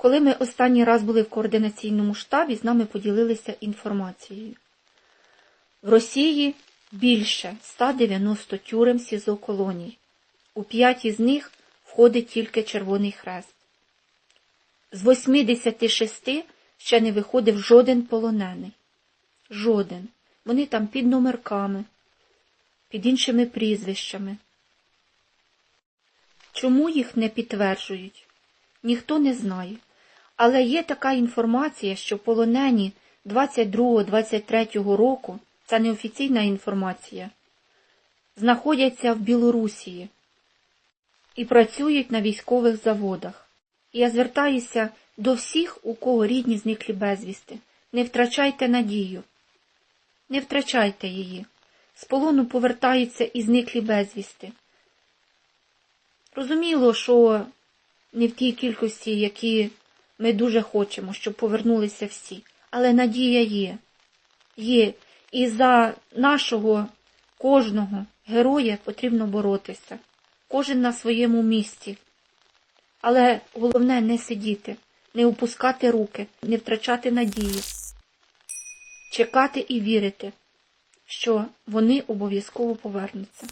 Коли ми останній раз були в координаційному штабі, з нами поділилися інформацією. В Росії більше 190 тюрем СІЗО колоній. У п'ять із них входить тільки Червоний Хрест. З 86 ще не виходив жоден полонений. Жоден. Вони там під номерками, під іншими прізвищами. Чому їх не підтверджують? Ніхто не знає. Але є така інформація, що полонені 22-23 року, це неофіційна інформація, знаходяться в Білорусії і працюють на військових заводах. І я звертаюся до всіх, у кого рідні зниклі безвісти. Не втрачайте надію. Не втрачайте її. З полону повертаються і зниклі безвісти. Розуміло, що не в тій кількості, які ми дуже хочемо, щоб повернулися всі. Але надія є. Є. І за нашого кожного героя потрібно боротися. Кожен на своєму місці. Але головне не сидіти, не опускати руки, не втрачати надії, чекати і вірити, що вони обов'язково повернуться.